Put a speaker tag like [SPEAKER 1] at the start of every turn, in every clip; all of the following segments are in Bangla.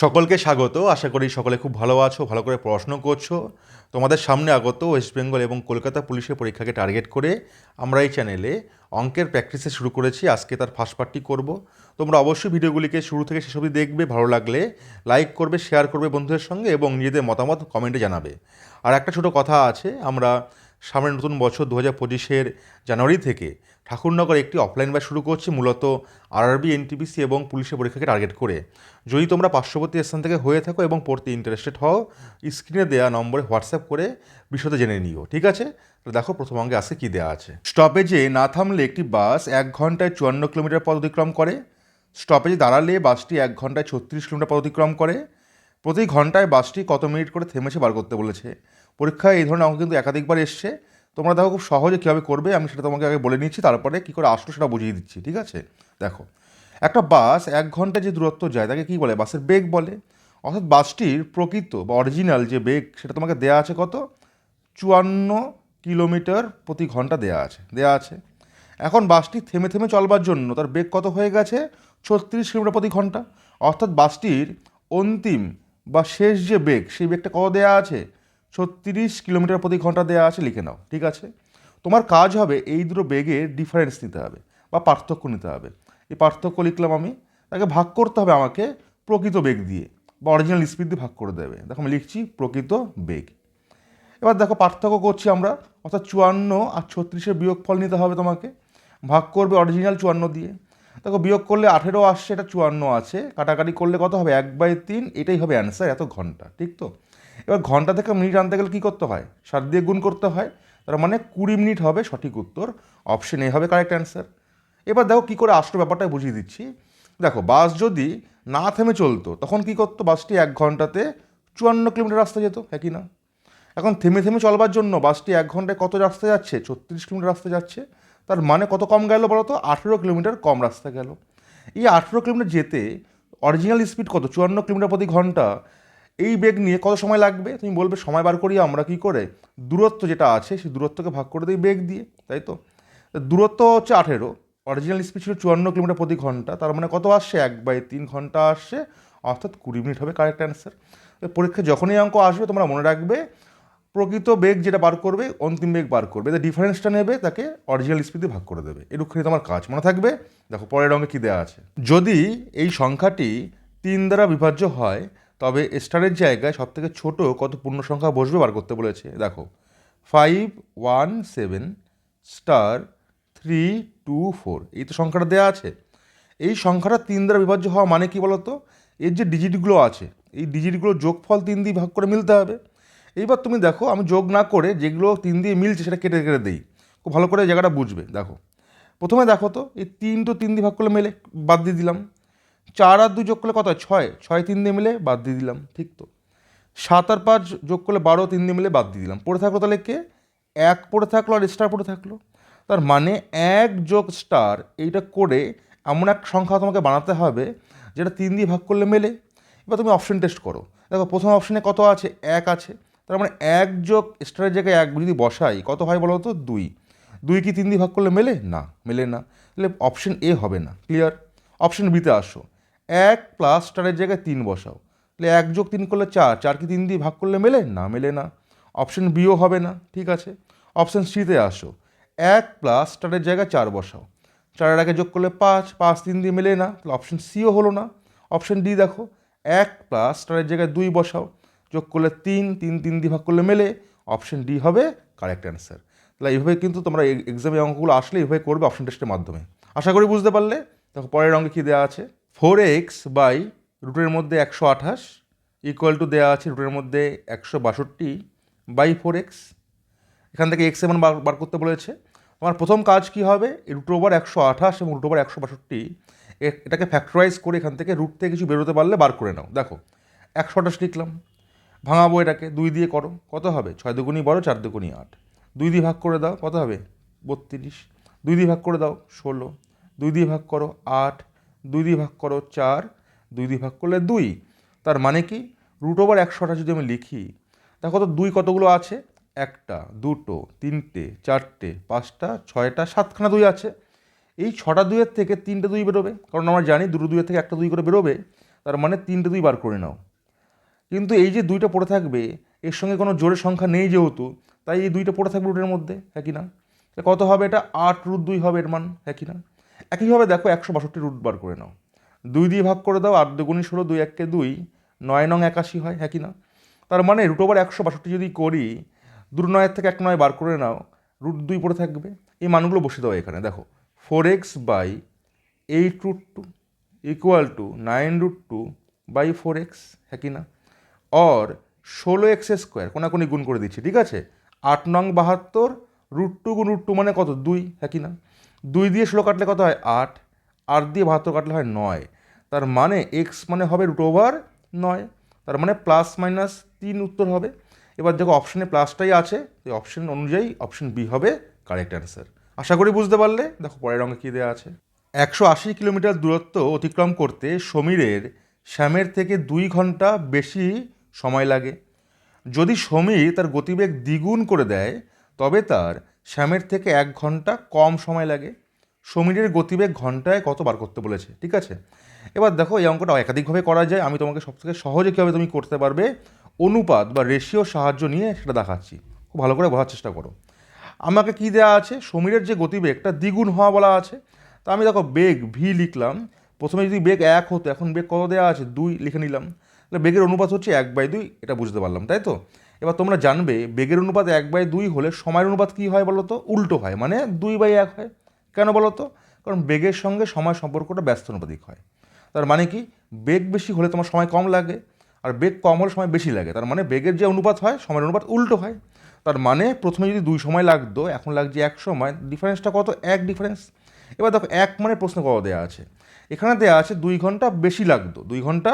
[SPEAKER 1] সকলকে স্বাগত। আশা করি সকলে খুব ভালো আছো, ভালো করে পড়াশুনো করছ। তোমাদের সামনে আগত ওয়েস্ট বেঙ্গল এবং কলকাতা পুলিশের পরীক্ষাকে টার্গেট করে আমরা এই চ্যানেলে অঙ্কের প্র্যাকটিসে শুরু করেছি। আজকে তার ফার্স্ট পার্টটি করব। তোমরা অবশ্যই ভিডিওগুলিকে শুরু থেকে অবধি দেখবে। ভালো লাগলে লাইক করবে শেয়ার করবে বন্ধুদের সঙ্গে এবং নিজেদের মতামত কমেন্টে জানাবে। আর একটা ছোটো কথা আছে, আমরা সামনের নতুন বছর দু হাজার পঁচিশের জানুয়ারি থেকে ঠাকুরনগর একটি অফলাইন ব্যাচ শুরু করছি মূলত আরআরবি এনটিপিসি এবং পুলিশের পরীক্ষাকে টার্গেট করে। যদি তোমরা পার্শ্ববর্তী স্থান থেকে হয়ে থাকো এবং পড়তে ইন্টারেস্টেড হও স্ক্রিনে দেওয়া নম্বরে হোয়াটসঅ্যাপ করে বিশদে জেনে নিও, ঠিক আছে? দেখো প্রথম অঙ্গে আজকে কী দেওয়া আছে। স্টপেজে না থামলে একটি বাস এক ঘন্টায় চুয়ান্ন কিলোমিটার পথ অতিক্রম করে। স্টপেজে দাঁড়ালে বাসটি এক ঘন্টায় ছত্রিশ কিলোমিটার পথ অতিক্রম করে। প্রতি ঘন্টায় বাসটি কত মিনিট করে থেমেছে বার করতে বলেছে। পরীক্ষায় এই ধরনের অঙ্ক কিন্তু একাধিকবার এসছে। তোমরা দেখো খুব সহজে কীভাবে করবে, আমি সেটা তোমাকে আগে বলে নিচ্ছি, তারপরে কী করে আসলো সেটা বুঝিয়ে দিচ্ছি, ঠিক আছে? দেখো, একটা বাস এক ঘণ্টা যে দূরত্ব যায়, তাকে কী বলে? বাসের বেগ বলে। অর্থাৎ বাসটির প্রকৃত, বা অরিজিনাল যে বেগ, সেটা তোমাকে দেয়া আছে কত? চুয়ান্ন কিলোমিটার প্রতি ঘণ্টা দেয়া আছে দেয়া আছে। এখন বাসটি থেমে থেমে চলবার জন্য তার বেগ কত হয়ে গেছে? ছত্রিশ কিলোমিটার প্রতি ঘণ্টা। অর্থাৎ বাসটির অন্তিম বা শেষ যে বেগ, সেই বেগটা কত দেয়া আছে? ছত্রিশ কিলোমিটার প্রতি ঘণ্টা দেওয়া আছে, লিখে নাও, ঠিক আছে? তোমার কাজ হবে এই দুটো বেগের ডিফারেন্স নিতে হবে, বা পার্থক্য নিতে হবে। এই পার্থক্য লিখলাম আমি, তাকে ভাগ করতে হবে আমাকে প্রকৃত বেগ দিয়ে, বা অরিজিনাল স্পিড দিয়ে ভাগ করে দেবে। দেখো, আমি লিখছি প্রকৃত বেগ। এবার দেখো, পার্থক্য করছি আমরা, অর্থাৎ চুয়ান্ন আর ছত্রিশের বিয়োগফল নিতে হবে তোমাকে, ভাগ করবে অরিজিনাল চুয়ান্ন দিয়ে। দেখো, বিয়োগ করলে আঠেরো আসছে, এটা চুয়ান্ন আছে, কাটাকাটি করলে কত হবে? এক বাই তিন, এটাই হবে অ্যান্সার এত ঘণ্টা, ঠিক তো? এবার ঘণ্টা থেকে মিনিট আনতে গেলে কী করতে হয়? সাত দিয়ে গুণ করতে হয়। তার মানে কুড়ি মিনিট হবে সঠিক উত্তর। অপশন এ হবে কারেক্ট অ্যান্সার এবার দেখো কী করে আসলো ব্যাপারটা বুঝিয়ে দিচ্ছি। দেখো, বাস যদি না থেমে চলতো, তখন কী করতো? বাসটি এক ঘন্টাতে চুয়ান্ন কিলোমিটার রাস্তা যেত হ্যাঁ কি না? এখন থেমে থেমে চলবার জন্য বাসটি এক ঘন্টায় কত রাস্তা যাচ্ছে? ছত্রিশ কিলোমিটার রাস্তা যাচ্ছে। তার মানে কত কম গেল বলো তো আঠেরো কিলোমিটার কম রাস্তা গেল। এই আঠেরো কিলোমিটার যেতে অরিজিনাল স্পিড কত? চুয়ান্ন কিলোমিটার প্রতি ঘণ্টা। এই বেগ নিয়ে কত সময় লাগবে? তুমি বলবে, সময় বার করি আমরা কি করে? দূরত্ব যেটা আছে, সেই দূরত্বকে ভাগ করে দিই বেগ দিয়ে, তাই তো? দূরত্ব হচ্ছে আঠেরো। অরিজিনাল স্পিড ছিল চুয়ান্ন কিলোমিটার প্রতি ঘণ্টা। তার মানে কত আসছে? এক বাই তিন ঘণ্টা আসছে। অর্থাৎ কুড়ি মিনিট হবে কারেক্ট অ্যান্সার পরীক্ষা যখনই অঙ্ক আসবে, তোমরা মনে রাখবে, প্রকৃত বেগ যেটা বার করবে, অন্তিম বেগ বার করবে। এদের ডিফারেন্সটা নেবে, তাকে অরিজিনাল স্পিডে ভাগ করে দেবে। এটুকুখানি তোমার কাজ। মনে থাকবে? দেখো, পরের অঙ্কে কী দেওয়া আছে? যদি এই সংখ্যাটি তিন দ্বারা বিভাজ্য হয় তবে স্টারের জায়গায় সব থেকে ছোটো কত পূর্ণ সংখ্যা বসবে বার করতে বলেছে। দেখো five one seven star three two four এই তো সংখ্যাটা দেওয়া আছে। এই সংখ্যাটা তিন দ্বারা বিভাজ্য হওয়া মানে কি বলতো? এর যে ডিজিটগুলো আছে, এই ডিজিটগুলো যোগফল তিন দিয়ে ভাগ করে মিলতে হবে। এইবার তুমি দেখো, আমি যোগ না করে যেগুলো তিন দিয়ে মিলছে সেটা কেটে কেটে দিই। খুব ভালো করে জায়গাটা বুঝবে। দেখো, প্রথমে দেখো তো, এই তিন তো তিন দিয়ে ভাগ করলে মেলে, বাদ দিয়ে দিলাম। চার আর দুই যোগ করলে কত হয়? ছয়। ছয় তিন দিয়ে মিলে বাদ দিয়ে দিলাম, ঠিক তো? সাত আর পাঁচ যোগ করলে বারো, তিন দিয়ে মিলে বাদ দিয়ে দিলাম। পড়ে থাকল তাহলে কে? এক পড়ে থাকল আর স্টার পড়ে থাকল। তার মানে এক যোগ স্টার এইটা করে এমন এক সংখ্যা তোমাকে বানাতে হবে যেটা তিন দিয়ে ভাগ করলে মেলে। এবার তুমি অপশন টেস্ট করো। দেখো, প্রথম অপশনে কত আছে? এক আছে। তার মানে এক যোগ স্টারের জায়গায় এক যদি বসাই, কত হয় বলো তো? দুই। দুই কি তিন দিয়ে ভাগ করলে মেলে? না মেলে না। তাহলে অপশন এ হবে না ক্লিয়ার অপশন বিতে আসো। এক প্লাস স্টারের জায়গায় তিন বসাও। তাহলে এক যোগ তিন করলে চার চার কি তিন দিয়ে ভাগ করলে মেলে? না মেলে না। অপশন বিও হবে না, ঠিক আছে? অপশন সিতে আসো। এক প্লাস স্টারের জায়গায় চার বসাও। চারের আগে যোগ করলে পাঁচ পাঁচ তিন দিয়ে মেলে না, তাহলে অপশন সিও হলো না। অপশন ডি দেখো, এক প্লাস স্টারের জায়গায় দুই বসাও। যোগ করলে তিন তিন তিন দিয়ে ভাগ করলে মেলে। অপশন ডি হবে কারেক্ট অ্যান্সার তাহলে এইভাবে কিন্তু তোমরা এক্সামে অঙ্কগুলো আসলে এইভাবে করবে অপশন টেস্টের মাধ্যমে। আশা করি বুঝতে পারলে। দেখো, পরের অঙ্কে কী দেওয়া আছে? ফোর এক্স বাই রুটের মধ্যে একশো আঠাশ ইকুয়াল টু দেওয়া আছে রুটের মধ্যে একশো বাষট্টি বাই ফোর এক্স। এখান থেকে এক্স এমন বার করতে বলেছে। আমার প্রথম কাজ কি হবে? রুট ওভার একশো আঠাশ এবং রুট ওভার একশো বাষট্টি এটাকে ফ্যাক্টরাইজ করে এখান থেকে রুট থেকে কিছু বেরোতে পারলে বার করে নাও। দেখো, একশো আঠাশ লিখলাম। ভাঙাবো এটাকে, দুই দিয়ে করো। কত হবে? ছয় দুগুণি বারো চার দুগুণি আট। দুই দিয়ে ভাগ করে দাও, কত হবে? বত্রিশ। দুই দিয়ে ভাগ করে দাও, ষোলো। দুই দিয়ে ভাগ করো, আট। দুই দিয়ে ভাগ করো চার, দুই দিয়ে ভাগ করলে দুই। তার মানে কি? রুট ওভার একশোটা যদি আমি লিখি, দেখো তো দুই কতগুলো আছে? একটা, দুটো, তিনটে, চারটে, পাঁচটা, ছয়টা, সাতখানা দুই আছে। এই ছটা দুইয়ের থেকে তিনটে দুই বেরোবে, কারণ আমরা জানি দুটো দুইয়ের থেকে একটা দুই করে বেরোবে, তার মানে তিনটে দুই বার করে নাও। কিন্তু এই যে দুইটা পড়ে থাকবে, এর সঙ্গে কোনো জোরের সংখ্যা নেই যেহেতু, তাই এই দুইটা পড়ে থাকবে রুটের মধ্যে হ্যাঁ কি না? কত হবে এটা? আট রুট দুই হবে এর মান হ্যাঁ কি না? একইভাবে দেখো একশো বাষট্টি রুট বার করে নাও। দুই দিয়ে ভাগ করে দাও, আট দুগুণি ষোলো, দুই এককে দুই, নয় নং একাশি হয় হ্যাঁ কি না? তার মানে রুট ওভার একশো বাষট্টি যদি করি, দুটো নয়ের থেকে এক নয় বার করে নাও রুট দুই পড়ে থাকবে। এই মানগুলো বসে দাও এখানে, দেখো। Four x by eight root two equal to nine root two by four x হ্যাঁ কি না? অর ষোলো এক্স স্কোয়ার কোনাকুনি গুণ করে দিচ্ছি, ঠিক আছে? আট নং বাহাত্তর রুট টু গুণ রুট টু মানে কত? দুই হ্যাঁ কি না? দুই দিয়ে ষোলো কাটলে কত হয়? আট। আট দিয়ে বাহাত্তর কাটলে হয় নয়। তার মানে এক্স মানে হবে রুট ওভার নয়। তার মানে প্লাস মাইনাস তিন উত্তর হবে। এবার দেখো অপশানে প্লাসটাই আছে। এই অপশান অনুযায়ী অপশান বি হবে কারেক্ট অ্যান্সার আশা করি বুঝতে পারলে। দেখো পরের রঙে কী দেওয়া আছে? একশো আশি কিলোমিটার দূরত্ব অতিক্রম করতে সমীরের শ্যামের থেকে দুই ঘণ্টা বেশি সময় লাগে। যদি সমীর তার গতিবেগ দ্বিগুণ করে দেয়, তবে তার শ্যামের থেকে এক ঘণ্টা কম সময় লাগে। সমীরের গতিবেগ ঘন্টায় কত বার করতে বলেছে, ঠিক আছে? এবার দেখো এই অঙ্কটা একাধিকভাবে করা যায়, আমি তোমাকে সবথেকে সহজে কীভাবে তুমি করতে পারবে, অনুপাত বা রেশিও সাহায্য নিয়ে সেটা দেখাচ্ছি। খুব ভালো করে বোঝার চেষ্টা করো। আমাকে কি দেওয়া আছে? সমীরের যে গতিবেগটা দ্বিগুণ হওয়া বলা আছে। তা আমি দেখো বেগ ভি লিখলাম। প্রথমে যদি বেগ এক হতো, এখন বেগ কত দেওয়া আছে? দুই লিখে নিলাম। তাহলে বেগের অনুপাত হচ্ছে এক বাই দুই, এটা বুঝতে পারলাম, তাই তো? এবার তোমরা জানবে, বেগের অনুপাত এক বাই দুই হলে সময়ের অনুপাত কী হয় বলো তো উল্টো হয় মানে দুই বাই এক হয়। কেন বলো তো কারণ বেগের সঙ্গে সময় সম্পর্কটা ব্যস্ত অনুপাতিক হয়। তার মানে কি? বেগ বেশি হলে তোমার সময় কম লাগে, আর বেগ কম হলে সময় বেশি লাগে। তার মানে বেগের যে অনুপাত হয়, সময়ের অনুপাত উল্টো হয়। তার মানে প্রথমে যদি দুই সময় লাগতো, এখন লাগছে এক সময়, ডিফারেন্সটা কত? এক ডিফারেন্স। এবার দেখো, এক মানে প্রশ্ন কত দেওয়া আছে? এখানে দেওয়া আছে দুই ঘণ্টা বেশি লাগতো, দুই ঘণ্টা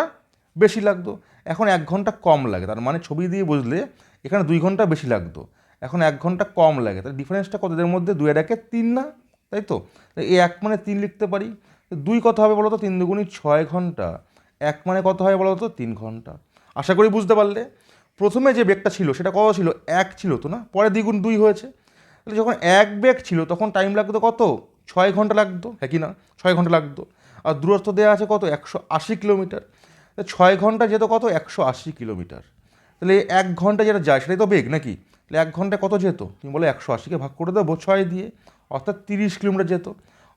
[SPEAKER 1] বেশি লাগতো। এখন এক ঘণ্টা কম লাগে, তার মানে ছবি দিয়ে বুঝলে এখানে দুই ঘণ্টা বেশি লাগতো। এখন এক ঘণ্টা কম লাগে তাহলে ডিফারেন্সটা কতদের মধ্যে দুই আর একে তিন না? তাই তো? এই এক মানে তিন লিখতে পারি। দুই কত হবে বলো তো তিন দুগুণি ছয় ঘণ্টা। এক মানে কত হয় বলো তো তিন ঘণ্টা। আশা করি বুঝতে পারলে। প্রথমে যে বেগটা ছিল, সেটা কত ছিল? এক ছিল তো না? পরে দ্বিগুণ দুই হয়েছে। তাহলে যখন এক বেগ ছিল, তখন টাইম লাগতো কত? ছয় ঘণ্টা লাগতো। হ্যাঁ কি না? ছয় ঘণ্টা লাগতো। আর দূরত্ব দেওয়া আছে কত? একশো আশি কিলোমিটার। ছয় ঘণ্টা যেত কত? একশো আশি কিলোমিটার। তাহলে এক ঘণ্টা যেটা যায় সেটাই তো বেগ নাকি? তাহলে এক ঘন্টায় কত যেত? তুমি বলো একশো আশিকে ভাগ করে দেবো, ছয় দিয়ে। অর্থাৎ তিরিশ কিলোমিটার যেত।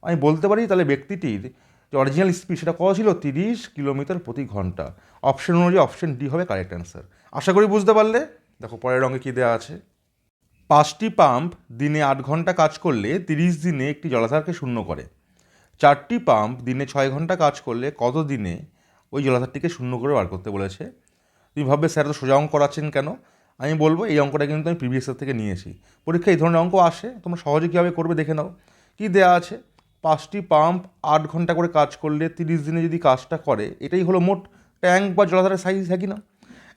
[SPEAKER 1] আমি বলতে পারি তাহলে ব্যক্তিটির যে অরিজিনাল স্পিড সেটা কত ছিল? তিরিশ কিলোমিটার প্রতি ঘণ্টা। অপশন অনুযায়ী অপশন ডি হবে কারেক্ট অ্যান্সার আশা করি বুঝতে পারলে। দেখো, পরের রঙে কী দেওয়া আছে? পাঁচটি পাম্প দিনে আট ঘণ্টা কাজ করলে তিরিশ দিনে একটি জলাধারকে শূন্য করে। চারটি পাম্প দিনে ছয় ঘণ্টা কাজ করলে কত দিনে ওই জলাধারটিকে শূন্য করে বার করতে বলেছে। তুমি ভাববে, স্যার তো সোজা অঙ্ক করাচ্ছেন কেন? আমি বলব, এই অঙ্কটা কিন্তু আমি প্রিভিয়াস থেকে নিয়েছি। পরীক্ষায় এই ধরনের অঙ্ক আসে, তোমরা সহজে কীভাবে করবে দেখে নাও। কী দেওয়া আছে? পাঁচটি পাম্প আট ঘণ্টা করে কাজ করলে তিরিশ দিনে যদি কাজটা করে, এটাই হলো মোট ট্যাঙ্ক বা জলাধারের সাইজ হ্যাঁ কি না?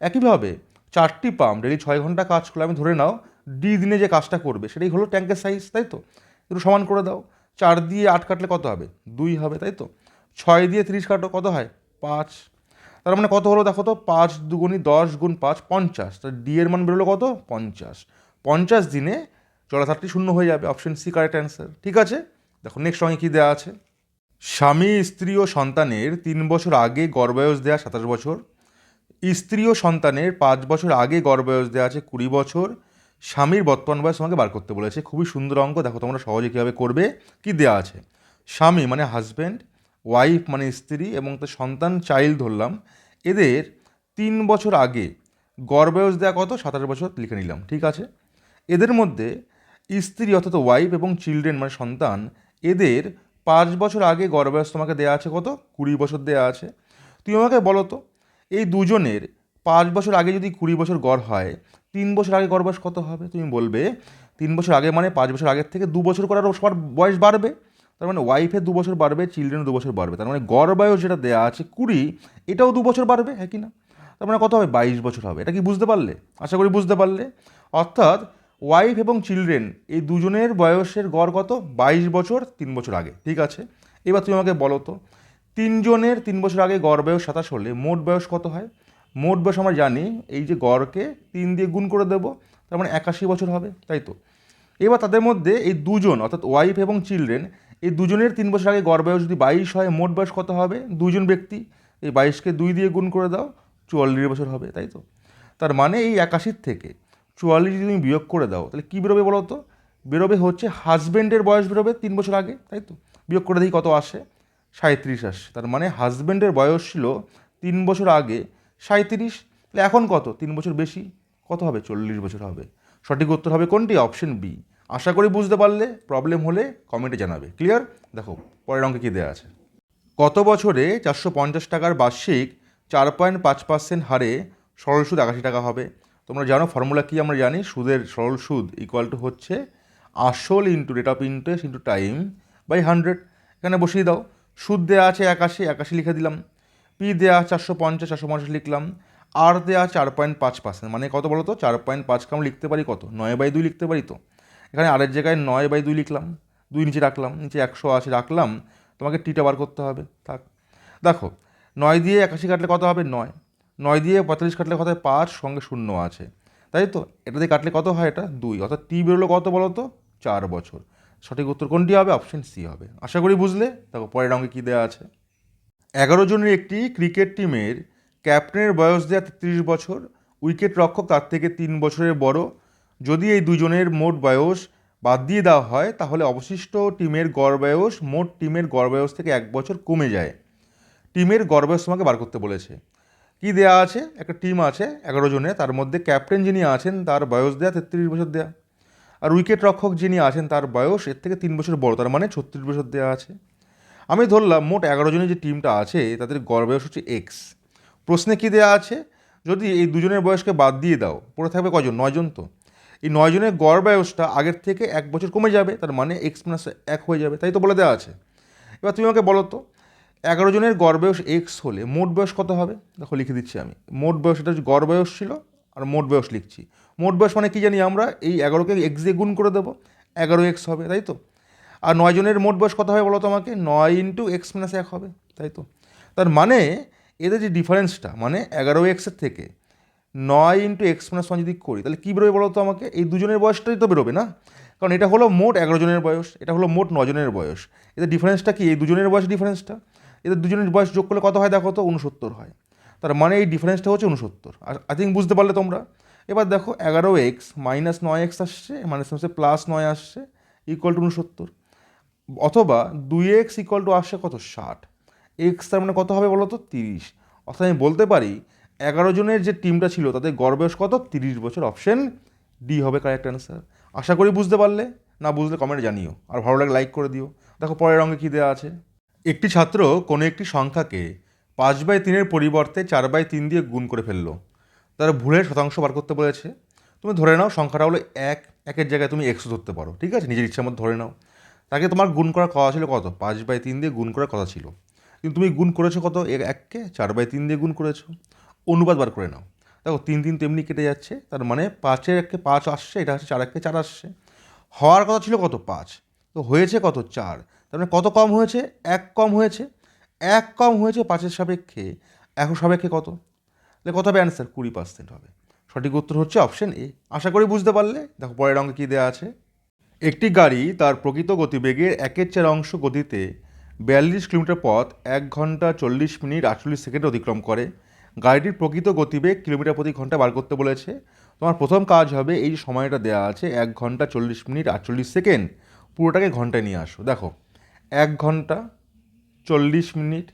[SPEAKER 1] একইভাবে চারটি পাম্প ডেলি ছয় ঘণ্টা কাজ করলে, আমি ধরে নাও ডি দিনে যে কাজটা করবে, সেটাই হলো ট্যাঙ্কের সাইজ তাই তো? একটু সমান করে দাও। চার দিয়ে আট কাটলে কত হবে? দুই হবে, তাই তো? ছয় দিয়ে তিরিশ কাটো, কত হয়? পাঁচ, তার মানে কত হলো দেখো তো? পাঁচ দুগুণি দশ গুণ পাঁচ, পঞ্চাশ। তার ডি এর মান বেরোলো কত? পঞ্চাশ। পঞ্চাশ দিনে জলাধারটি শূন্য হয়ে যাবে অপশন সি কারেক্ট অ্যান্সার ঠিক আছে? দেখো নেক্সট সঙ্গে কী দেওয়া আছে? স্বামী, স্ত্রী ও সন্তানের তিন বছর আগে গর্ভায়স দেওয়া সাতাশ বছর। স্ত্রী ও সন্তানের পাঁচ বছর আগে গর্ভায়স দেওয়া আছে কুড়ি বছর। স্বামীর বর্তমান বয়স আমাকে বার করতে বলেছে। খুবই সুন্দর অঙ্ক, দেখো তোমরা সহজে কীভাবে করবে। কি দেওয়া আছে? স্বামী মানে হাজব্যান্ড ওয়াইফ মানে স্ত্রী এবং তার সন্তান চাইল্ড ধরলাম। এদের তিন বছর আগে গর্ভায়স দেওয়া কত? সাতাশ বছর লিখে নিলাম, ঠিক আছে? এদের মধ্যে স্ত্রী অর্থাৎ ওয়াইফ এবং চিলড্রেন মানে সন্তান, এদের পাঁচ বছর আগে গর্ভায়স তোমাকে দেওয়া আছে কত? কুড়ি বছর দেওয়া আছে। তুমি আমাকে বলো তো, এই দুজনের পাঁচ বছর আগে যদি কুড়ি বছর গড় হয়, তিন বছর আগে গর্ভায়স কত হবে? তুমি বলবে, তিন বছর আগে মানে পাঁচ বছর আগের থেকে দু বছর করে আরও সবার বয়স বাড়বে। তার মানে ওয়াইফের দু বছর বাড়বে চিলড্রেন দু বছর বাড়বে। তার মানে গড় যেটা দেওয়া আছে কুড়ি, এটাও দু বছর বাড়বে হ্যাঁ কি না? তার মানে কত হবে? বাইশ বছর হবে। এটা কি বুঝতে পারলে? আশা করি বুঝতে পারলে। অর্থাৎ ওয়াইফ এবং চিলড্রেন এই দুজনের বয়সের গড় কত? বাইশ বছর, তিন বছর আগে। ঠিক আছে? এবার তুমি আমাকে বলো তো, তিনজনের তিন বছর আগে গড় বয়স সাতাশ হলে মোট বয়স কত হয়? মোট বয়স আমরা জানি, এই যে গড়কে তিন দিয়ে গুণ করে দেবো, তার মানে একাশি বছর হবে, তাই তো? এবার তাদের মধ্যে এই দুজন, অর্থাৎ ওয়াইফ এবং চিলড্রেন এই দুজনের তিন বছর আগে গড় বয়স যদি বাইশ হয়, মোট বয়স কত হবে? দুজন ব্যক্তি। এই বাইশকে দুই দিয়ে গুণ করে দাও, চুয়াল্লিশ বছর হবে, তাই তো? তার মানে এই একাশির থেকে চুয়াল্লিশ যদি তুমি বিয়োগ করে দাও, তাহলে কী বেরোবে বলো তো? বেরোবে হচ্ছে হাজব্যান্ডের বয়স বেরোবে তিন বছর আগে, তাই তো? বিয়োগ করে দেখি কত আসে? সাঁত্রিশ আসে। তার মানে হাজব্যান্ডের বয়স ছিল তিন বছর আগে সাঁত্রিশ তাহলে এখন কত? তিন বছর বেশি। কত হবে? চল্লিশ বছর হবে। সঠিক উত্তর হবে কোনটি? Option B. আশা করি বুঝতে পারলে প্রবলেম হলে কমেন্টে জানাবে। ক্লিয়ার দেখো, পরের অঙ্কে কী দেওয়া আছে? গত বছরে চারশো পঞ্চাশ টাকার বার্ষিক চার পয়েন্ট পাঁচ পার্সেন্ট হারে সরল সুদ একাশি টাকা হবে? তোমরা জানো ফর্মুলা কি আমরা জানি? সুদের সরল সুদ ইকুয়াল টু হচ্ছে আসল into rate of interest into time by hundred এখানে বসিয়ে দাও। সুদ দেওয়া আছে একাশি একাশি লিখে দিলাম। পি দেওয়া চারশো পঞ্চাশ চারশো পঞ্চাশ লিখলাম। আর দেওয়া চার পয়েন্ট পাঁচ পার্সেন্ট মানে কত বলো তো চার পয়েন্ট পাঁচকে আমরা লিখতে পারি কত? নয় বাই দুই লিখতে পারি তো? এখানে আরের জায়গায় নয় বাই দুই লিখলাম, দুই নিচে রাখলাম, নিচে একশো আশি রাখলাম, তোমাকে টিটা বার করতে হবে, থাক। দেখো, নয় দিয়ে একাশি কাটলে কত হবে? নয়। নয় দিয়ে পঁয়তাল্লিশ কাটলে কত হয়? পাঁচ, সঙ্গে শূন্য আছে। তাই তো? এটা দিয়ে কাটলে কত হয়? এটা দুই। অর্থাৎ টি বেরোলো কত বলো তো? চার বছর। সঠিক উত্তর কোনটি হবে? অপশন সি হবে। আশা করি বুঝলে? দেখো, পরের অঙ্কে কী দেওয়া আছে? এগারো জনের একটি ক্রিকেট টিমের ক্যাপ্টেনের বয়স দেওয়া তেত্রিশ বছর, উইকেট রক্ষক তার থেকে তিন বছরের বড় যদি এই দুজনের মোট বয়স বাদ দিয়ে দেওয়া হয়, তাহলে অবশিষ্ট টিমের গড় বয়স মোট টিমের গড় বয়স থেকে এক বছর কমে যায়। টিমের গড় বয়স তোমাকে বার করতে বলেছে। কি দেয়া আছে? একটা টিম আছে, এগারো জনে তার মধ্যে ক্যাপ্টেন যিনি আছেন, তার বয়স দেয়া তেত্রিশ বছর দেয়া। আর উইকেট রক্ষক যিনি আছেন, তার বয়স এর থেকে তিন বছর বড়, তার মানে ছত্রিশ বছর দেওয়া আছে। আমি ধরলাম মোট এগারো জনের যে টিমটা আছে, তাদের গড় বয়স হচ্ছে এক্স প্রশ্নে কী দেওয়া আছে? যদি এই দুজনের বয়সকে বাদ দিয়ে দাও, পড়ে থাকবে কজন? নয়জন তো। এই নয়জনের গড় বয়সটা আগের থেকে এক বছর কমে যাবে, তার মানে এক্স প্লাস এক হয়ে যাবে, তাই তো বলে দেওয়া আছে। এবার তুমি আমাকে বলো তো, এগারো জনের গড় বয়স এক্স হলে মোট বয়স কত হবে? দেখো, লিখে দিচ্ছি আমি। মোট বয়স এটা গড় বয়স ছিল আর মোট বয়স লিখছি। মোট বয়স মানে কী জানি আমরা? এই এগারোকে এক্স দিয়ে গুণ করে দেবো, এগারো এক্স হবে, তাই তো? আর নয় জনের মোট বয়স কত হবে বলো তো আমাকে? নয় ইন্টু এক্স মাইনাস এক হবে, তাই তো? তার মানে এদের যে ডিফারেন্সটা মানে এগারো এক্সের থেকে নয় ইন্টু এক্স মাইনাস ওয়ান যদি করি, তাহলে কী বেরোবে বলো তো আমাকে? এই দুজনের বয়সটাই তো বেরোবে না? কারণ এটা হলো মোট এগারো জনের বয়স, এটা হলো মোট নজনের বয়স। এদের ডিফারেন্সটা কি? এই দুজনের বয়স ডিফারেন্সটা এদের দুজনের বয়স যোগ করলে কত হয় দেখো তো? উনসত্তর হয়। তার মানে এই ডিফারেন্সটা হচ্ছে উনসত্তর আর আই থিঙ্ক বুঝতে পারলে তোমরা? এবার দেখো এগারো এক্স মাইনাস নয় এক্স আসছে মাইনাস হচ্ছে প্লাস নয় আসছে ইকুয়াল টু উনসত্তর অথবা দুই এক্স ইকুয়াল টু আসছে কত? ষাট। এক্স তার মানে কত হবে বলো তো তিরিশ। অর্থাৎ আমি বলতে পারি এগারো জনের যে টিমটা ছিল, তাদের গড় বয়স কত? তিরিশ বছর। অপশন ডি হবে কারেক্ট অ্যান্সার আশা করি বুঝতে পারলে, না বুঝলে কমেন্টে জানিও। আর ভালো লাগে লাইক করে দিও। দেখো, পরের রঙে কী দেওয়া আছে? একটি ছাত্র কোনো একটি সংখ্যাকে পাঁচ বাই তিনের পরিবর্তে চার বাই তিন দিয়ে গুণ করে ফেলল। তার ভুলের শতাংশ বার করতে বলেছে। তুমি ধরে নাও, সংখ্যাটা হলো এক। একের জায়গায় তুমি একশো ধরতে পারো, ঠিক আছে? নিজের ইচ্ছার মধ্যে ধরে নাও। তাকে তোমার গুণ করার কথা ছিল কত? পাঁচ বাই তিন দিয়ে গুণ করার কথা ছিল। কিন্তু তুমি গুণ করেছ কত? এককে। চার বাই তিন দিয়ে গুণ করেছ। অনুপাত বার করে নাও। দেখো, তিন তিন তেমনি কেটে যাচ্ছে। তার মানে পাঁচের এককে পাঁচ আসছে, এটা হচ্ছে চার এককে চার আসছে। হওয়ার কথা ছিল কত? পাঁচ। তো হয়েছে কত? চার। তার মানে কত কম হয়েছে? এক কম হয়েছে। এক কম হয়েছে পাঁচের সাপেক্ষে। এখন সাপেক্ষে কত? তাহলে কত হবে অ্যান্সার কুড়ি পার্সেন্ট হবে। সঠিক উত্তর হচ্ছে অপশন এ আশা করি বুঝতে পারলে। দেখো, পরের অঙ্কে কী দেওয়া আছে? একটি গাড়ি তার প্রকৃত গতিবেগের একের চার অংশ গতিতে বিয়াল্লিশ কিলোমিটার পথ এক ঘণ্টা চল্লিশ মিনিট আটচল্লিশ সেকেন্ড অতিক্রম করে। গাড়িটির প্রকৃত গতিবেগ কিলোমিটার প্রতি ঘণ্টা বার করতে বলেছে। তোমার প্রথম কাজ হবে এই যে সময়টা দেওয়া আছে, এক ঘণ্টা চল্লিশ মিনিট আটচল্লিশ সেকেন্ড। পুরোটাকে ঘন্টায় নিয়ে আসো। দেখো, এক ঘণ্টা চল্লিশ মিনিট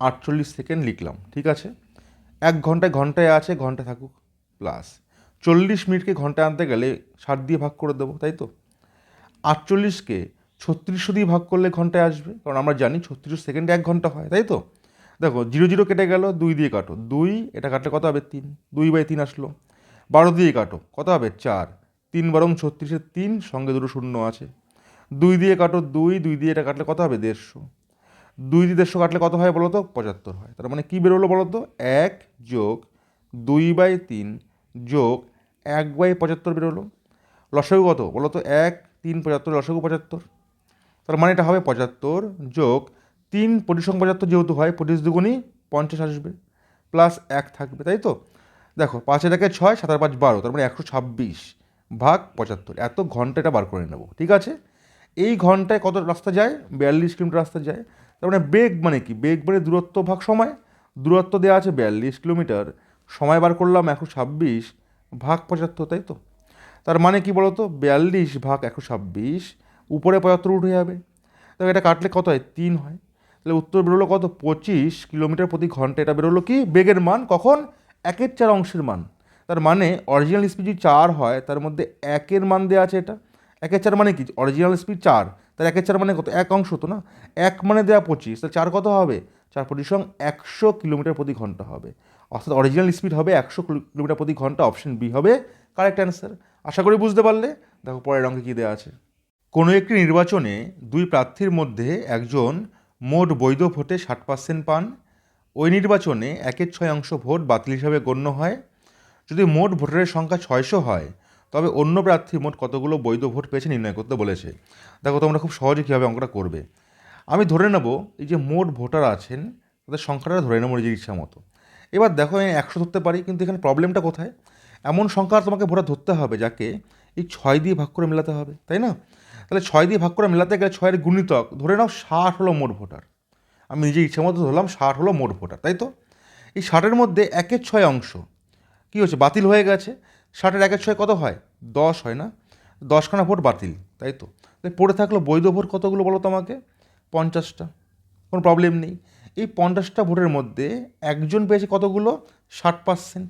[SPEAKER 1] আটচল্লিশ সেকেন্ড লিখলাম, ঠিক আছে? এক ঘন্টায় ঘন্টায় আছে, ঘণ্টা থাকুক প্লাস চল্লিশ মিনিটকে ঘন্টায় আনতে গেলে ষাট দিয়ে ভাগ করে দেবো, তাই তো? আটচল্লিশকে ছত্রিশশো দিয়ে ভাগ করলে ঘন্টায় আসবে, কারণ আমরা জানি ছত্রিশ সেকেন্ডে এক ঘণ্টা হয়, তাই তো? দেখো, জিরো জিরো কেটে গেল, দুই দিয়ে কাটো। দুই, এটা কাটলে কত হবে? তিন। দুই বাই তিন আসলো। বারো দিয়ে কাটো, কত হবে? চার। তিন বরং ছত্রিশের তিন, সঙ্গে দুটো শূন্য আছে। দুই দিয়ে কাটো দুই দুই দিয়ে এটা কাটলে কত হবে? দেড়শো। দুই দিয়ে দেড়শো কাটলে কত হয় বলো তো পঁচাত্তর হয়। তার মানে কী বেরোলো বলো তো এক যোগ দুই বাই তিন যোগ এক বাই পঁচাত্তর বেরোলো। লসাগু কত? বলো তো এক, তিন, পঁচাত্তর, লসাগু পঁচাত্তর। তার মানে এটা হবে পঁচাত্তর যোগ তিন পরিসং পঁচাত্তর যেহেতু হয়, পঁচিশ দুগুণই পঞ্চাশ আসবে প্লাস এক থাকবে, তাই তো? দেখো পাঁচের একে ছয় সাতার পাঁচ বারো, তার মানে একশো ছাব্বিশ ভাগ পঁচাত্তর, এত ঘণ্টা এটা বার করে নেব, ঠিক আছে? এই ঘন্টায় কত রাস্তা যায়? বিয়াল্লিশ কিলোমিটার রাস্তা যায়, তার মানে বেগ মানে কি? বেগ মানে দূরত্ব ভাগ সময়, দূরত্ব দেওয়া আছে বিয়াল্লিশ কিলোমিটার, সময় বার করলাম একশো ছাব্বিশ ভাগ পঁচাত্তর, তাই তো? তার মানে কি বলতো? বিয়াল্লিশ ভাগ একশো ছাব্বিশ, উপরে পঁচাত্তর উঠে যাবে তবে এটা কাটলে কত হয়? তিন হয় তাহলে উত্তর বেরোলো কত? পঁচিশ কিলোমিটার প্রতি ঘণ্টা এটা বেরোলো কি? বেগের মান কখন? একের চার অংশের মান। তার মানে অরিজিনাল স্পিড যদি চার হয়, তার মধ্যে একের মান দেওয়া আছে এটা। একের চার মানে কি? অরিজিনাল স্পিড চার। তার একের চার মানে কত? এক অংশ তো না? এক মানে দেওয়া পঁচিশ। তাহলে চার কত হবে? চার পঁচিশ সং একশো কিলোমিটার প্রতি ঘণ্টা হবে। অর্থাৎ অরিজিনাল স্পিড হবে একশো কিলোমিটার প্রতি ঘণ্টা। অপশন বি হবে কারেক্ট অ্যান্সার আশা করি বুঝতে পারলে। দেখো পরের অঙ্কে কী দেওয়া আছে। কোনো একটি নির্বাচনে দুই প্রার্থীর মধ্যে একজন মোট বৈধ ভোটে ষাট পার্সেন্ট পান। ওই নির্বাচনে একের ছয় অংশ ভোট বাতিল হিসাবে গণ্য হয়। যদি মোট ভোটারের সংখ্যা ছয়শো হয়, তবে অন্য প্রার্থী মোট কতগুলো বৈধ ভোট পেয়েছে নির্ণয় করতে বলেছে। দেখো, তোমরা খুব সহজে কীভাবে অঙ্কটা করবে। আমি ধরে নেব, এই যে মোট ভোটার আছেন, তাদের সংখ্যাটা ধরে নেব নিজের ইচ্ছা মতো। এবার দেখো, আমি একশো ধরতে পারি, কিন্তু এখানে প্রবলেমটা কোথায়? এমন সংখ্যা তোমাকে ভোটার ধরতে হবে, যাকে এই ছয় দিয়ে ভাগ করে মেলাতে হবে, তাই না? তাহলে ছয় দিয়ে ভাগ করে মেলাতে গেলে ছয়ের গুণিতক ধরে নাও ষাট হলো মোট ভোটার। আমি নিজে ইচ্ছা মতো ধরলাম ষাট হলো মোট ভোটার, তাই তো? এই ষাটের মধ্যে একের ছয় অংশ, কী হচ্ছে বাতিল হয়ে গেছে। ষাটের একের ছয় কত হয়? দশ হয় না। দশখানা ভোট বাতিল, তাই তো? পড়ে থাকল বৈধ ভোট কতগুলো বলো তোমাকে পঞ্চাশটা, কোনো প্রবলেম নেই। এই পঞ্চাশটা ভোটের মধ্যে একজন পেয়েছে কতগুলো? ষাট পার্সেন্ট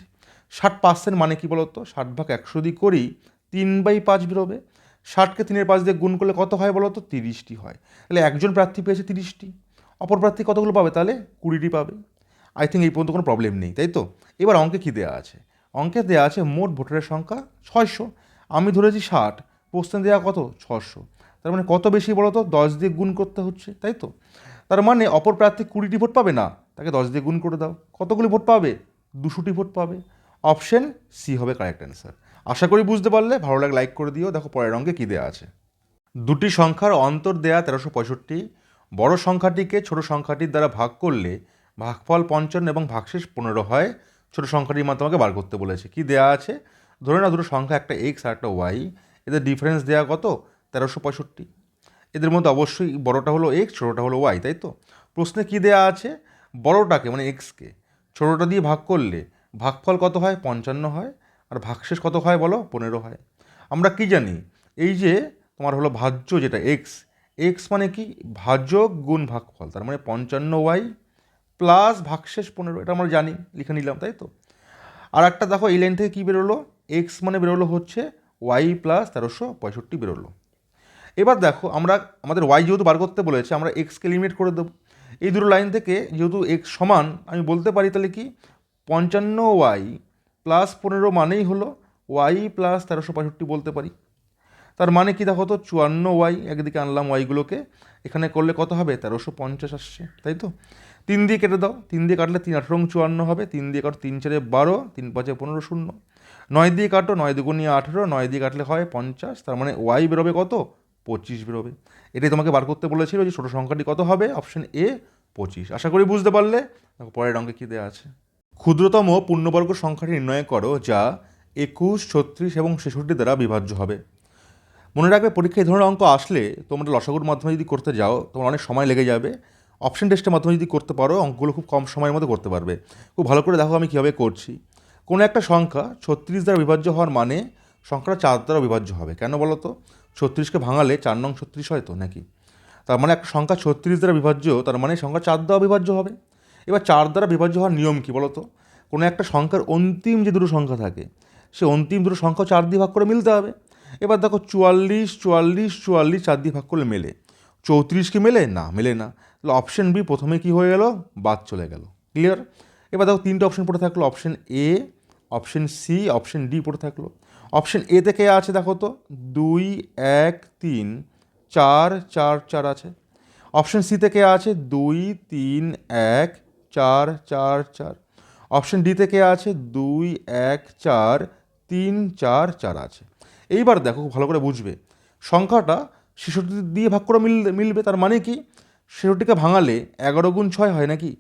[SPEAKER 1] ষাট পার্সেন্ট মানে কি বলতো ষাট ভাগ একশো দিয়ে করি, তিন বাই পাঁচ বেরোবে। ষাটকে তিনের পাঁচ দিয়ে গুণ করলে কত হয় বলো তো তিরিশটি হয়। তাহলে একজন প্রার্থী পেয়েছে তিরিশটি, অপর প্রার্থী কতগুলো পাবে তাহলে? কুড়িটি পাবে। আই থিঙ্ক এই পর্যন্ত কোনো প্রবলেম নেই, তাই তো? এবার অঙ্কে কী দেওয়া আছে? অঙ্কে দেওয়া আছে মোট ভোটারের সংখ্যা ছয়শো। আমি ধরেছি ষাট, প্রশ্নে দেওয়া কত? ছশো তার মানে কত বেশি বলো তো দশ দিয়ে গুণ করতে হচ্ছে, তাই তো? তার মানে অপর প্রার্থী কুড়িটি ভোট পাবে না, তাকে দশ দিয়ে গুণ করে দাও। কতগুলি ভোট পাবে? দুশোটি ভোট পাবে। অপশন সি হবে কারেক্ট অ্যান্সার আশা করি বুঝতে পারলে, ভালো লাগে লাইক করে দিও। দেখো পরের অঙ্কে কী দেওয়া আছে। দুটি সংখ্যার অন্তর দেয়া তেরোশো পঁয়ষট্টি, বড় সংখ্যাটিকে ছোট সংখ্যাটির দ্বারা ভাগ করলে ভাগফল পঞ্চান্ন এবং ভাগশেষ পনেরো হয়। ছোট সংখ্যাটির মান তোমাকে বার করতে বলেছে। কি দেয়া আছে? ধরে না দুটো সংখ্যা, একটা এক্স আর একটা ওয়াই এদের ডিফারেন্স দেওয়া কত? তেরোশো পঁয়ষট্টি। এদের মধ্যে অবশ্যই বড়টা হলো এক্স ছোটোটা হলো ওয়াই তাই তো? প্রশ্নে কী দেয়া আছে? বড়টাকে মানে এক্সকে ছোটোটা দিয়ে ভাগ করলে ভাগফল কত হয়? পঞ্চান্ন হয়। আর ভাগশেষ কত হয় বলো? পনেরো হয়। আমরা কি জানি? এই যে তোমার হলো ভাজ্য যেটা এক্স এক্স মানে কি? ভাজক গুণ ভাগফল, তার মানে পঞ্চান্ন ওয়াই প্লাস ভাগশেষ পনেরো, এটা আমরা জানি, লিখে নিলাম, তাই তো? আর একটা দেখো, এই লাইন থেকে কী বেরোলো? এক্স মানে বেরোলো হচ্ছে ওয়াই প্লাস তেরোশো পঁয়ষট্টি বেরোলো। এবার দেখো, আমরা, আমাদের ওয়াই যেহেতু বার করতে বলেছে, আমরা এক্সকে লিমিট করে দেবো। এই দুটো লাইন থেকে যেহেতু এক্স সমান, আমি বলতে পারি তাহলে কি? পঞ্চান্ন ওয়াই প্লাস পনেরো মানেই হলো ওয়াই প্লাস তেরোশো পঁয়ষট্টি বলতে পারি। তার মানে কি দেখো তো? চুয়ান্ন ওয়াই, একদিকে আনলাম ওয়াইগুলোকে। এখানে করলে কত হবে? তেরোশো পঞ্চাশ আসছে, তাই তো? তিন দিয়ে কেটে দাও। তিন দিয়ে কাটলে তিন আঠেরো চুয়ান্ন হবে। তিন দিয়ে কাটো তিন চারে বারো, তিন পাঁচে পনেরো শূন্য। নয় দিয়ে কাটো, নয় দুগুণিয়ে আঠেরো, নয় দিয়ে কাটলে হয় পঞ্চাশ। তার মানে ওয়াই বেরোবে কত? পঁচিশ বেরোবে। এটাই তোমাকে বার করতে বলেছিল যে ছোটো সংখ্যাটি কত হবে? অপশন এ পঁচিশ। আশা করি বুঝতে পারলে। পরের অঙ্কে কী দেওয়া আছে? ক্ষুদ্রতম পূর্ণবর্গ সংখ্যাটি নির্ণয় করো, যা একুশ, ছত্রিশ এবং ছেষট্টি দ্বারা বিভাজ্য হবে। মনে রাখবে, পরীক্ষায় এই ধরনের অঙ্ক আসলে তোমরা লসাগুর মাধ্যমে যদি করতে যাও, তোমার অনেক সময় লেগে যাবে। অপশন টেস্টের মাধ্যমে যদি করতে পারো, অঙ্কগুলো খুব কম সময়ের মধ্যে করতে পারবে। খুব ভালো করে দেখো আমি কীভাবে করছি। কোনো একটা সংখ্যা ছত্রিশ দ্বারা বিভাজ্য হওয়ার মানে সংখ্যাটা চার দ্বারা বিভাজ্য হবে। কেন বলো তো? ছত্রিশকে ভাঙালে চার নং ছত্রিশ হয় তো নাকি? তার মানে একটা সংখ্যা ছত্রিশ দ্বারা বিভাজ্য, তার মানে সংখ্যা চার দ্বারা বিভাজ্য হবে। এবার চার দ্বারা বিভাজ্য হওয়ার নিয়ম কী বলো তো কোনো একটা সংখ্যার অন্তিম যে দুটো সংখ্যা থাকে, সে অন্তিম দুটো সংখ্যা চার দিয়ে ভাগ করে মিলতে হবে। এবার দেখো চুয়াল্লিশ চুয়াল্লিশ চুয়াল্লিশ চার দিয়ে ভাগ করলে মেলে। চৌত্রিশ কি মেলে? না মেলে না। তাহলে অপশন বি প্রথমে কি হয়ে গেল? বাদ চলে গেল। ক্লিয়ার এবার দেখো তিনটে অপশন পড়ে থাকল। Option A option C option D পড়ে থাকল। অপশন এ থেকে আছে দেখো তো? দুই, এক, তিন, চার চার চার আছে। অপশন সি থেকে আছে? দুই, তিন, এক চার চার চার। অপশন ডি থেকে আছে? দুই, এক, চার, তিন, চার চার আছে। এইবার দেখো, খুব ভালো করে বুঝবে। সংখ্যাটা ছেষট্টি দিয়ে ভাগ করে মিল, মিলবে, তার মানে কি? ছেষট্টিকে ভাঙালে এগারো গুণ ছয় হয় নাকি?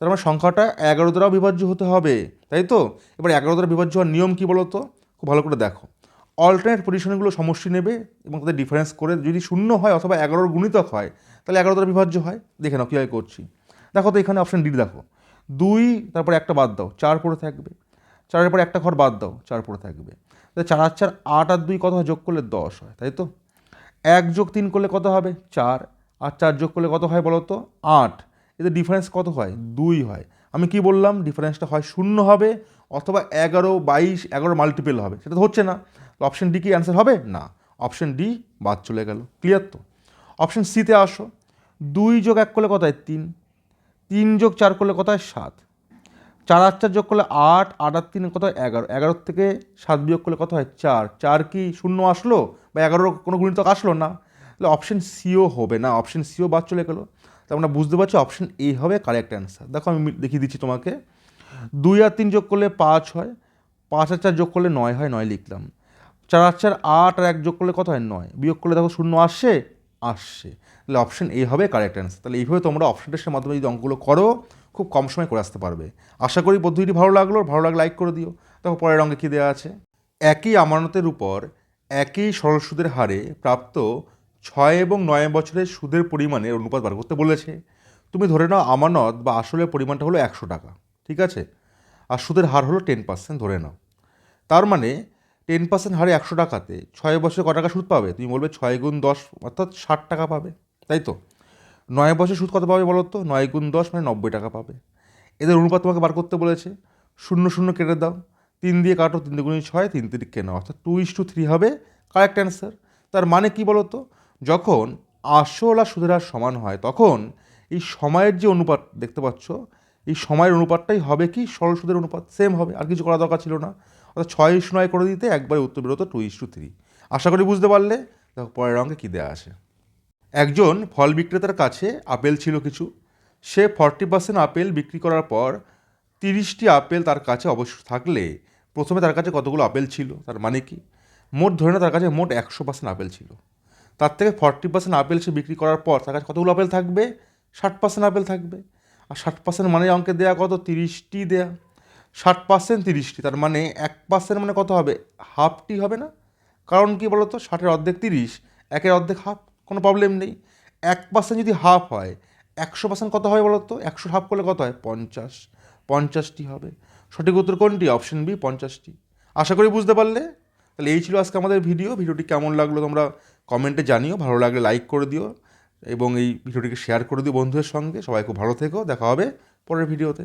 [SPEAKER 1] তার মানে সংখ্যাটা এগারো দ্বারাও বিভাজ্য হতে হবে, তাই তো? এবার এগারো দ্বারা বিভাজ্য হওয়ার নিয়ম কী বলো তো খুব ভালো করে দেখো। অল্টারনেট পজিশনগুলো সমষ্টি নেবে এবং তাদের ডিফারেন্স করে যদি শূন্য হয় অথবা এগারোর গুণিতক হয়, তাহলে এগারো দ্বারা বিভাজ্য হয়। দেখে নাও কীভাবে করছি। দেখো তো এখানে অপশন ডি দেখো। দুই, তারপরে একটা বাদ দাও, চার পড়ে থাকবে। চারের পরে একটা ঘর বাদ দাও, চার পড়ে থাকবে। তাহলে চার আর চার, আট আর দুই কত হয়? যোগ করলে দশ হয়, তাই তো? এক যোগ তিন করলে কত হবে? চার। আর চার যোগ করলে কত হয় বলো তো আট। এদের ডিফারেন্স কত হয়? দুই হয়। আমি কি বললাম? ডিফারেন্সটা হয় শূন্য হবে অথবা এগারো, বাইশ, এগারো মাল্টিপেল হবে। সেটা তো হচ্ছে না। অপশন ডি কি অ্যান্সার হবে? না। অপশন ডি বাদ চলে গেল। ক্লিয়ার তো? অপশন সিতে আসো। দুই যোগ এক করলে কত হয়? তিন। তিন যোগ চার করলে কত হয়? সাত। চার আর চার যোগ করলে আট আট আর তিন কত হয়? এগারো। এগারো থেকে সাত বিয়োগ করলে কত হয়? চার। চার কি শূন্য আসলো? বা এগারোর কোনো গুণিতক আসলো না? তাহলে অপশন সিও হবে না। অপশন সিও বাদ চলে গেলো। তাহলে আমরা বুঝতে পারছি অপশন এ হবে কারেক্ট অ্যান্সার দেখো আমি দেখিয়ে দিচ্ছি তোমাকে। দুই আর তিন যোগ করলে পাঁচ হয়। পাঁচ আর চার যোগ করলে নয় হয়, নয় লিখলাম। চার আর চার আট আর এক যোগ করলে কত হয়? নয়। বিয়োগ করলে দেখো শূন্য আসছে আসছে। তাহলে অপশন এ হবে কারেক্ট অ্যান্সার তাহলে এইভাবে তোমরা অপশন টেস্টের মাধ্যমে যদি অঙ্কগুলো করো, খুব কম সময় করে আসতে পারবে। আশা করি পদ্ধতিটি ভালো লাগল। ভালো লাগলে লাইক করে দিও। দেখো পরের অঙ্কে কী দেওয়া আছে? একই আমানতের উপর একই সরল সুদের হারে প্রাপ্ত ছয় এবং নয় বছরের সুদের পরিমাণের অনুপাত বার করতে বলেছে। তুমি ধরে নাও আমানত বা আসলের পরিমাণটা হলো একশো টাকা। ঠিক আছে? আর সুদের হার হলো টেন পার্সেন্ট ধরে নাও। তার মানে টেন পার্সেন্ট হারে একশো টাকাতে ছয় বছরে ক টাকা সুদ পাবে? তুমি বলবে ছয় গুণ দশ, অর্থাৎ ষাট টাকা পাবে। তাই তো? নয় বছর সুদ কত পাবে বলো তো? নয় গুণ দশ মানে নব্বই টাকা পাবে। এদের অনুপাত তোমাকে বার করতে বলেছে। শূন্য শূন্য কেটে দাও। তিন দিয়ে কাটো, তিন দুগুণি ছয়, তিন তিরিকে নাও। অর্থাৎ টু ইস টু থ্রি হবে কারেক্ট অ্যান্সার তার মানে কি তো? যখন আসল আর সুদের হার সমান হয়, তখন এই সময়ের যে অনুপাত দেখতে পাচ্ছ, এই সময়ের অনুপাতটাই হবে কি? সরল সুদের অনুপাত। সেম হবে। আর কিছু করা দরকার ছিল না। অর্থাৎ ছয় ইস নয় করে দিতে একবারে উত্তর বেরোতো টু ইস টু থ্রি আশা করি বুঝতে পারলে, দেখো পরের অঙ্কে কী দেওয়া আছে। একজন ফল বিক্রেতার কাছে আপেল ছিল কিছু, সে ফর্টি পার্সেন্ট আপেল বিক্রি করার পর তিরিশটি আপেল তার কাছে অবশ্য থাকলে প্রথমে তার কাছে কতগুলো আপেল ছিল, তার মানে কি? মোট ধরে না তার কাছে মোট একশো পার্সেন্ট আপেল ছিল। তার থেকে ফর্টি পার্সেন্ট আপেল সে বিক্রি করার পর তার কাছে কতগুলো আপেল থাকবে? ষাট পার্সেন্ট আপেল থাকবে। আর ষাট পার্সেন্ট মানে অঙ্কে দেওয়া কত? তিরিশটি দেয়া। ষাট পার্সেন্ট তিরিশটি, তার মানে এক পার্সেন্ট মানে কত হবে? হাফটি হবে না। কারণ কি বলতো? ষাটের অর্ধেক তিরিশ, একের অর্ধেক হাফ, কোনো প্রবলেম নেই। এক পার্সেন্ট যদি হাফ হয়, একশো পার্সেন্ট কত হয় বলতো? একশো হাফ করলে কত হয়? পঞ্চাশ। পঞ্চাশটি হবে। সঠিক উত্তর কোনটি? অপশন বি পঞ্চাশটি। আশা করি বুঝতে পারলে? তাহলে এই ছিল আজকে আমাদের ভিডিও ভিডিওটি কেমন লাগল তোমরা কমেন্টে জানিও। ভালো লাগলে লাইক করে দিও এবং এই ভিডিওটিকে শেয়ার করে দিও বন্ধুদের সঙ্গে। সবাই খুব ভালো থেকো। দেখা হবে পরের ভিডিওতে